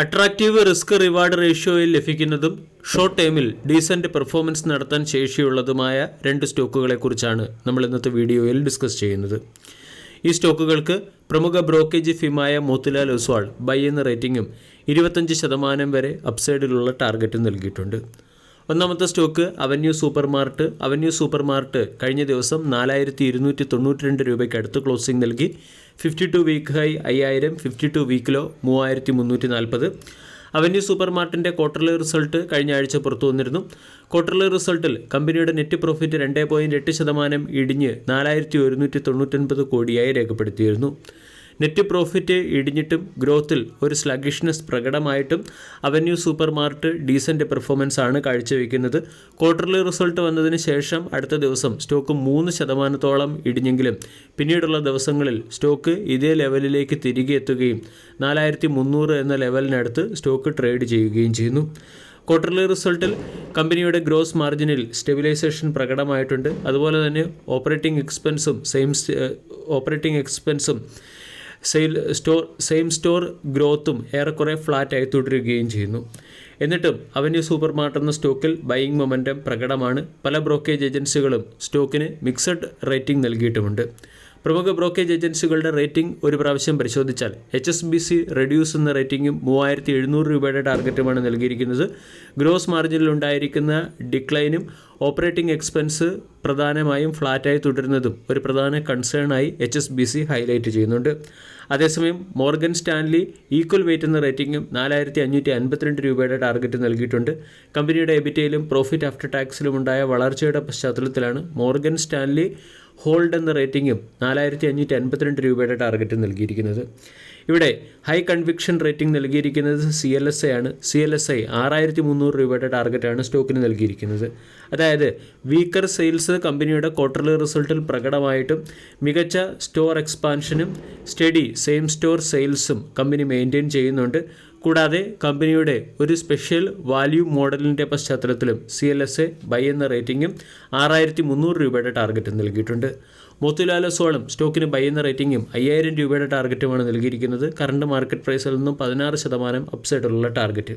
Attractive risk reward റേഷ്യോയിൽ ലഭിക്കുന്നതും short ടൈമിൽ decent performance നടത്താൻ ശേഷിയുള്ളതുമായ രണ്ട് സ്റ്റോക്കുകളെക്കുറിച്ചാണ് നമ്മൾ ഇന്നത്തെ വീഡിയോയിൽ ഡിസ്കസ് ചെയ്യുന്നത്. ഈ സ്റ്റോക്കുകൾക്ക് പ്രമുഖ ബ്രോക്കേജ് ഫിമായ മോത്തിലാൽ ഒസ്വാൾ ബൈ എന്ന റേറ്റിംഗും ഇരുപത്തഞ്ച് ശതമാനം വരെ അപ്സൈഡിലുള്ള ടാർഗറ്റും നൽകിയിട്ടുണ്ട്. ഒന്നാമത്തെ stock avenue super mart avenue super mart കഴിഞ്ഞ ദിവസം നാലായിരത്തി ഇരുന്നൂറ്റി തൊണ്ണൂറ്റി രണ്ട് രൂപയ്ക്ക് അടുത്ത് ക്ലോസിംഗ് നൽകി. ഫിഫ്റ്റി ടു വീക്ക് ഹൈ അയ്യായിരം ഫിഫ്റ്റി ടു വീക്കിലോ മൂവായിരത്തി മുന്നൂറ്റി നാൽപ്പത് അവന്യൂ സൂപ്പർ മാർട്ടിന്റെ ക്വാർട്ടർലി റിസൾട്ട് കഴിഞ്ഞ ആഴ്ച പുറത്തു വന്നിരുന്നു. ക്വാർട്ടർലി റിസൾട്ടിൽ കമ്പനിയുടെ നെറ്റ് പ്രോഫിറ്റ് രണ്ട് പോയിന്റ് എട്ട് ശതമാനം ഇടിഞ്ഞ് നാലായിരത്തി ഒരുന്നൂറ്റി തൊണ്ണൂറ്റൊൻപത് കോടിയായി രേഖപ്പെടുത്തിയിരുന്നു. നെറ്റ് പ്രോഫിറ്റ് ഇടിഞ്ഞിട്ടും ഗ്രോത്തിൽ ഒരു sluggishness പ്രകടമായിട്ടും avenue super mart decent performance ആണ് കാഴ്ചവെക്കുന്നത്. ക്വാർട്ടർലി റിസൾട്ട് വന്നതിന് ശേഷം അടുത്ത ദിവസം സ്റ്റോക്ക് മൂന്ന് ശതമാനത്തോളം ഇടിഞ്ഞെങ്കിലും പിന്നീടുള്ള ദിവസങ്ങളിൽ സ്റ്റോക്ക് ഇതേ ലെവലിലേക്ക് തിരികെ എത്തുകയും നാലായിരത്തി മുന്നൂറ് എന്ന ലെവലിനടുത്ത് സ്റ്റോക്ക് ട്രേഡ് ചെയ്യുകയും ചെയ്യുന്നു. ക്വാർട്ടർലി റിസൾട്ടിൽ കമ്പനിയുടെ ഗ്രോസ് മാർജിനിൽ സ്റ്റെബിലൈസേഷൻ പ്രകടമായിട്ടുണ്ട്. അതുപോലെ തന്നെ ഓപ്പറേറ്റിംഗ് എക്സ്പെൻസും സെയിം ഓപ്പറേറ്റിംഗ് എക്സ്പെൻസും സെയിൽ സ്റ്റോർ സെയിം സ്റ്റോർ ഗ്രോത്തും ഏറെക്കുറെ ഫ്ലാറ്റായി തുടരുകയും ചെയ്യുന്നു. എന്നിട്ടും അവന്യൂ സൂപ്പർ മാർട്ട് എന്ന സ്റ്റോക്കിൽ ബൈയിങ് മൊമെന്റം പ്രകടമാണ്. പല ബ്രോക്കേജ് ഏജൻസികളും സ്റ്റോക്കിന് മിക്സഡ് റേറ്റിംഗ് നൽകിയിട്ടുമുണ്ട്. പ്രമുഖ ബ്രോക്കേജ് ഏജൻസികളുടെ റേറ്റിംഗ് ഒരു പ്രാവശ്യം പരിശോധിച്ചാൽ H S B C reduce എന്ന റേറ്റിംഗും മൂവായിരത്തി എഴുന്നൂറ് രൂപയുടെ ടാർഗറ്റുമാണ് നൽകിയിരിക്കുന്നത്. ഗ്രോസ് മാർജിനിൽ ഉണ്ടായിരിക്കുന്ന ഡിക്ലൈനും ഓപ്പറേറ്റിംഗ് എക്സ്പെൻസ് പ്രധാനമായും ഫ്ലാറ്റായി തുടരുന്നതും ഒരു പ്രധാന കൺസേണായി H S B C highlight ചെയ്യുന്നുണ്ട്. അതേസമയം മോർഗൻ സ്റ്റാൻലി ഈക്വൽ വെയിറ്റ് എന്ന റേറ്റിംഗും നാലായിരത്തി അഞ്ഞൂറ്റി അൻപത്തിരണ്ട് രൂപയുടെ ടാർഗറ്റ് നൽകിയിട്ടുണ്ട്. കമ്പനിയുടെ എബിറ്റയിലും പ്രോഫിറ്റ് ആഫ്റ്റർ ടാക്സിലും ഉണ്ടായ വളർച്ചയുടെ പശ്ചാത്തലത്തിലാണ് മോർഗൻ സ്റ്റാൻലി ഹോൾഡ് എന്ന റേറ്റിംഗും നാലായിരത്തി അഞ്ഞൂറ്റി അൻപത്തിരണ്ട് രൂപയുടെ ടാർഗറ്റ് നൽകിയിരിക്കുന്നത്. ഇവിടെ ഹൈ കൺവിക്ഷൻ റേറ്റിംഗ് നൽകിയിരിക്കുന്നത് സി എൽ എസ് ഐ ആണ്. സി എൽ എസ് ഐ ആറായിരത്തി മുന്നൂറ് രൂപയുടെ ടാർഗറ്റാണ് സ്റ്റോക്കിന് നൽകിയിരിക്കുന്നത്. അതായത് വീക്കർ സെയിൽസ് കമ്പനിയുടെ ക്വാർട്ടർലി റിസൾട്ടിൽ പ്രകടമായിട്ടും മികച്ച സ്റ്റോർ എക്സ്പാൻഷനും സ്റ്റഡി സെയിം സ്റ്റോർ സെയിൽസും കമ്പനി മെയിന്റെയിൻ ചെയ്യുന്നുണ്ട്. കൂടാതെ കമ്പനിയുടെ ഒരു സ്പെഷ്യൽ വാല്യൂ മോഡലിന്റെ പശ്ചാത്തലത്തിലും C L S A buy എന്ന റേറ്റിംഗും ആറായിരത്തി മുന്നൂറ് രൂപയുടെ ടാർഗറ്റ് നൽകിയിട്ടുണ്ട്. മോത്തിലാൽ ഒസ്വാളും സ്റ്റോക്കിന് ബൈ എന്ന റേറ്റിംഗും അയ്യായിരം രൂപയുടെ ടാർഗറ്റുമാണ് നൽകിയിരിക്കുന്നത്. കറണ്ട് മാർക്കറ്റ് പ്രൈസിൽ നിന്നും പതിനാറ് ശതമാനം അപ്സൈഡുള്ള ടാർഗറ്റ്.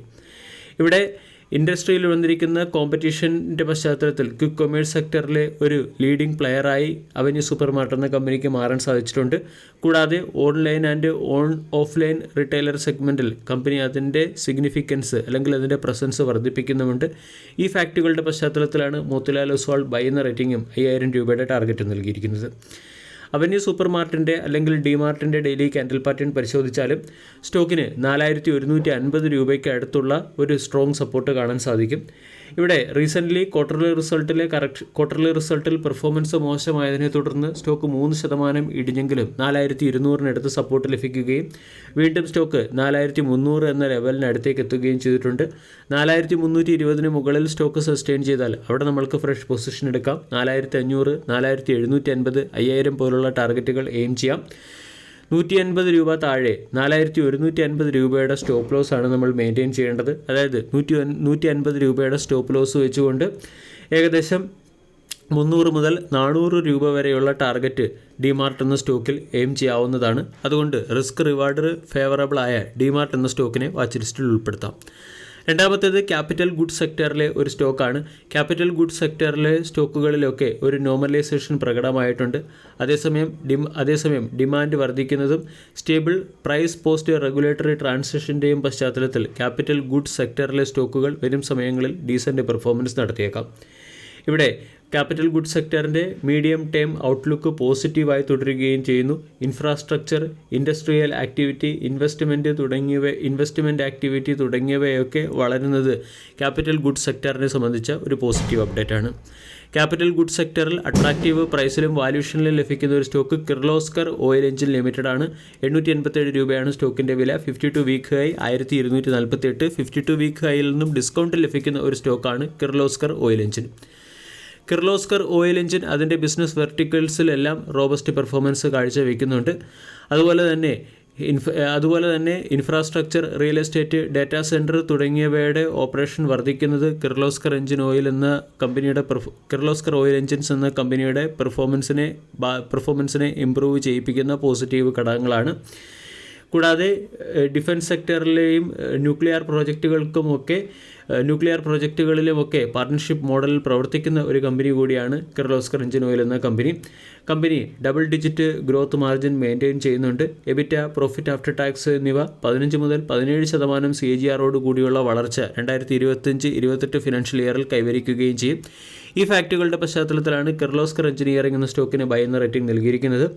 ഇവിടെ ഇൻഡസ്ട്രിയിൽ വന്നിരിക്കുന്ന കോമ്പറ്റീഷന്റെ പശ്ചാത്തലത്തിൽ ക്വിക്ക് കൊമേഴ്സ് സെക്ടറിലെ ഒരു ലീഡിംഗ് പ്ലെയറായി അവന്യൂ സൂപ്പർ മാർട്ട് എന്ന കമ്പനിക്ക് മാറാൻ സാധിച്ചിട്ടുണ്ട്. കൂടാതെ online and on offline retailer സെഗ്മെന്റിൽ കമ്പനി അതിന്റെ സിഗ്നിഫിക്കൻസ് അല്ലെങ്കിൽ അതിന്റെ പ്രസൻസ് വർദ്ധിപ്പിക്കുന്നുമുണ്ട്. ഈ ഫാക്റ്റുകളുടെ പശ്ചാത്തലത്തിലാണ് മോത്തിലാൽ ഒസ്വാൾ ബൈ എന്ന റേറ്റിംഗും അയ്യായിരം രൂപയുടെ ടാർഗറ്റ് നൽകിയിരിക്കുന്നത്. അവന്യൂ സൂപ്പർ മാർട്ടിന്റെ അല്ലെങ്കിൽ ഡി മാർട്ടിന്റെ ഡെയിലി കാൻഡിൽ പാറ്റേൺ പരിശോധിച്ചാലും സ്റ്റോക്കിന് നാലായിരത്തി ഒരുന്നൂറ്റി അൻപത് രൂപയ്ക്ക് അടുത്തുള്ള ഒരു സ്ട്രോങ് സപ്പോർട്ട് കാണാൻ സാധിക്കും. ഇവിടെ റീസെന്റ്ലി ക്വാർട്ടർലി റിസൾട്ടിലെ കറക്ഷൻ ക്വാർട്ടർലി റിസൾട്ടിൽ പെർഫോമൻസ് മോശമായതിനെ തുടർന്ന് സ്റ്റോക്ക് മൂന്ന് ശതമാനം ഇടിഞ്ഞെങ്കിലും നാലായിരത്തി ഇരുന്നൂറിനടുത്ത് സപ്പോർട്ട് ലഭിക്കുകയും വീണ്ടും സ്റ്റോക്ക് നാലായിരത്തി മുന്നൂറ് എന്ന ലെവലിനടുത്തേക്ക് എത്തുകയും ചെയ്തിട്ടുണ്ട്. നാലായിരത്തി മുന്നൂറ്റി ഇരുപതിന് മുകളിൽ സ്റ്റോക്ക് സസ്റ്റെയിൻ ചെയ്താൽ അവിടെ നമ്മൾക്ക് ഫ്രഷ് പൊസിഷൻ എടുക്കാം. നാലായിരത്തി അഞ്ഞൂറ് നാലായിരത്തി എഴുന്നൂറ്റി അൻപത് അയ്യായിരം പോലുള്ള ടാർഗറ്റുകൾ എയിം ചെയ്യാം. നൂറ്റി അൻപത് രൂപ താഴെ നാലായിരത്തി ഒരുന്നൂറ്റി അൻപത് രൂപയുടെ സ്റ്റോപ്പ് ലോസ് ആണ് നമ്മൾ മെയിന്റെയിൻ ചെയ്യേണ്ടത്. അതായത് നൂറ്റി നൂറ്റി അൻപത് രൂപയുടെ സ്റ്റോപ്പ് ലോസ് വെച്ചുകൊണ്ട് ഏകദേശം മുന്നൂറ് മുതൽ നാനൂറ് രൂപ വരെയുള്ള ടാർഗറ്റ് ഡിമാർട്ട് എന്ന സ്റ്റോക്കിൽ എയിം ചെയ്യാവുന്നതാണ്. അതുകൊണ്ട് റിസ്ക് റിവാർഡ് ആയ ഡിമാർട്ട് എന്ന സ്റ്റോക്കിനെ വാച്ച് ലിസ്റ്റിൽ ഉൾപ്പെടുത്താം. രണ്ടാമത്തേത് ക്യാപിറ്റൽ ഗുഡ് സെക്ടറിലെ ഒരു സ്റ്റോക്കാണ് ക്യാപിറ്റൽ ഗുഡ് സെക്ടറിലെ സ്റ്റോക്കുകളിലൊക്കെ ഒരു നോർമലൈസേഷൻ പ്രകടമായിട്ടുണ്ട്. അതേസമയം ഡിം അതേസമയം ഡിമാൻഡ് വർദ്ധിക്കുന്നതും സ്റ്റേബിൾ പ്രൈസ് പോസ്റ്റ് റെഗുലേറ്ററി ട്രാൻസാക്ഷന്റെയും പശ്ചാത്തലത്തിൽ ക്യാപിറ്റൽ ഗുഡ് സെക്ടറിലെ സ്റ്റോക്കുകൾ വരും സമയങ്ങളിൽ ഡീസന്റ് പെർഫോമൻസ് നടത്തിയേക്കാം. ഇവിടെ ക്യാപിറ്റൽ ഗുഡ് സെക്ടറിന്റെ മീഡിയം ടേം ഔട്ട്ലുക്ക് പോസിറ്റീവായി തുടരുകയും ചെയ്യുന്നു. ഇൻഫ്രാസ്ട്രക്ചർ ഇൻഡസ്ട്രിയൽ ആക്ടിവിറ്റി ഇൻവെസ്റ്റ്മെന്റ് തുടങ്ങിയവ ഇൻവെസ്റ്റ്മെന്റ് ആക്ടിവിറ്റി തുടങ്ങിയവയൊക്കെ വളരുന്നത് ക്യാപിറ്റൽ ഗുഡ് സെക്ടറിനെ സംബന്ധിച്ച ഒരു പോസിറ്റീവ് അപ്ഡേറ്റ് ആണ്. ക്യാപിറ്റൽ ഗുഡ് സെക്ടറിൽ അട്രാക്റ്റീവ് പ്രൈസിലും വാല്യൂഷനിലും ലഭിക്കുന്ന ഒരു stock Kirloskar oil engine limited ആണ്. എണ്ണൂറ്റി എൺപത്തേഴ് രൂപയാണ് സ്റ്റോക്കിന്റെ വില. ഫിഫ്റ്റി ടു വീക്ക് ഹൈ ആയിരത്തി ഇരുന്നൂറ്റി നാൽപ്പത്തി എട്ട് ഫിഫ്റ്റി ടു വീക്ക് ഹൈയിൽ നിന്നും ഡിസ്കൗണ്ട് ലഭിക്കുന്ന ഒരു സ്റ്റോക്കാണ് Kirloskar oil engine Kirloskar oil engine അതിന്റെ ബിസിനസ് വെർട്ടിക്കൽസിലെല്ലാം റോബസ്റ്റ് പെർഫോമൻസ് കാഴ്ചവെക്കുന്നുണ്ട്. അതുപോലെ തന്നെ ഇൻഫ അതുപോലെ തന്നെ infrastructure real estate data center തുടങ്ങിയവയുടെ ഓപ്പറേഷൻ വർദ്ധിക്കുന്നത് കിർലോസ്കർ എഞ്ചിൻ ഓയിൽ എന്ന കമ്പനിയുടെ പെർഫോ കിർലോസ്കർ ഓയിൽ എഞ്ചിൻസ് എന്ന കമ്പനിയുടെ പെർഫോമൻസിനെ പെർഫോമൻസിനെ ഇമ്പ്രൂവ് ചെയ്യിപ്പിക്കുന്ന പോസിറ്റീവ് ഘടകങ്ങളാണ്. കൂടാതെ ഡിഫൻസ് സെക്ടറിലെയും ന്യൂക്ലിയർ പ്രോജക്റ്റുകൾക്കുമൊക്കെ ന്യൂക്ലിയർ പ്രോജക്റ്റുകളിലുമൊക്കെ പാർട്ട്ണർഷിപ്പ് മോഡലിൽ പ്രവർത്തിക്കുന്ന ഒരു കമ്പനി കൂടിയാണ് കിർലോസ്കർ എഞ്ചിൻ ഓയിൽ എന്ന company. Company double digit growth margin maintain ചെയ്യുന്നുണ്ട്. എബിറ്റ പ്രോഫിറ്റ് ആഫ്റ്റർ ടാക്സ് എന്നിവ പതിനഞ്ച് മുതൽ പതിനേഴ് ശതമാനം സി ജി ആറോട് കൂടിയുള്ള വളർച്ച രണ്ടായിരത്തി ഇരുപത്തഞ്ച് ഇരുപത്തെട്ട് ഫിനാൻഷ്യൽ ഇയറിൽ കൈവരിക്കുകയും ചെയ്യും. ഈ ഫാക്റ്റുകളുടെ പശ്ചാത്തലത്തിലാണ് കിർലോസ്കർ എഞ്ചിനീയറിംഗ് എന്ന സ്റ്റോക്കിന് ബൈ എന്ന റേറ്റിംഗ് നൽകിയിരിക്കുന്നത്.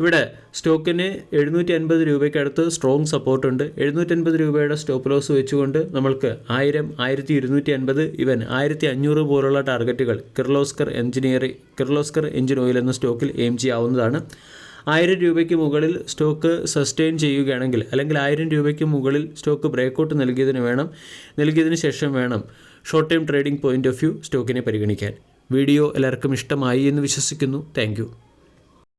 ഇവിടെ സ്റ്റോക്കിന് എഴുന്നൂറ്റി അൻപത് രൂപയ്ക്കടുത്ത് സ്ട്രോങ് സപ്പോർട്ടുണ്ട് എഴുന്നൂറ്റൻപത് രൂപയുടെ സ്റ്റോപ്പ് ലോസ് വെച്ചുകൊണ്ട് നമ്മൾക്ക് ആയിരം ആയിരത്തി ഇരുന്നൂറ്റി അൻപത് ഇവൻ ആയിരത്തി അഞ്ഞൂറ് പോലുള്ള ടാർഗറ്റുകൾ Kirloskar engineering Kirloskar engine oil എന്ന സ്റ്റോക്കിൽ എയിം ചെയ്യാവുന്നതാണ്. ആയിരം രൂപയ്ക്ക് മുകളിൽ സ്റ്റോക്ക് സസ്റ്റെയിൻ ചെയ്യുകയാണെങ്കിൽ അല്ലെങ്കിൽ ആയിരം രൂപയ്ക്ക് മുകളിൽ സ്റ്റോക്ക് ബ്രേക്കൗട്ട് നൽകിയതിന് വേണം നൽകിയതിന് ശേഷം വേണം short time trading point of view സ്റ്റോക്കിനെ പരിഗണിക്കാൻ. വീഡിയോ എല്ലാവർക്കും ഇഷ്ടമായി എന്ന് വിശ്വസിക്കുന്നു. താങ്ക്